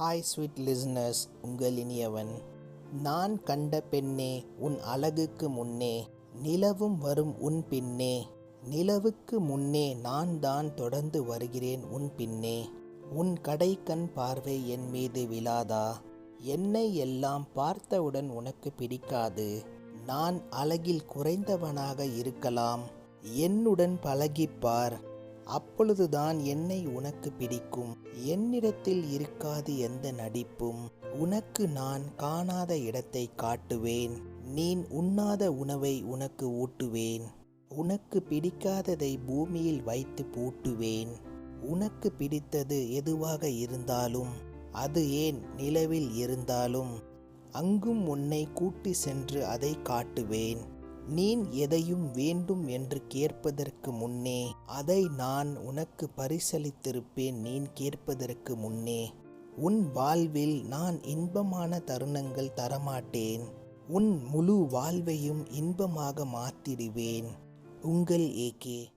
Hi sweet listeners உங்கள் இனியவன். நான் கண்ட பெண்ணே உன் அழகுக்கு முன்னே நிலவும் வரும் உன் பின்னே நிலவுக்கு முன்னே நான் தான் தொடர்ந்து வருகிறேன் உன் பின்னே. உன் கடைக்கண் பார்வை என் மீது விழாதா? என்னை எல்லாம் பார்த்தவுடன் உனக்கு பிடிக்காது. நான் அழகில் குறைந்தவனாக இருக்கலாம். என்னுடன் பழகிப்பார். அப்பொழுதுதான் என்னை உனக்கு பிடிக்கும். என்னிடத்தில் இருக்காது எந்த நடிப்பும். உனக்கு நான் காணாத இடத்தை காட்டுவேன். நீ உண்ணாத உணவை உனக்கு ஊட்டுவேன். உனக்கு பிடிக்காததை பூமியில் வைத்து பூட்டுவேன். உனக்கு பிடித்தது எதுவாக இருந்தாலும் அது ஏன் நிலவில் இருந்தாலும் அங்கும் உன்னை கூட்டி சென்று அதை காட்டுவேன். நீ எதையும் வேண்டும் என்று கேட்பதற்கு முன்னே அதை நான் உனக்கு பரிசளித்திருப்பேன் நீ கேட்பதற்கு முன்னே. உன் வாழ்வில் நான் இன்பமான தருணங்கள் தரமாட்டேன். உன் முழு வாழ்வையும் இன்பமாக மாற்றிடுவேன். உங்கள் ஏகே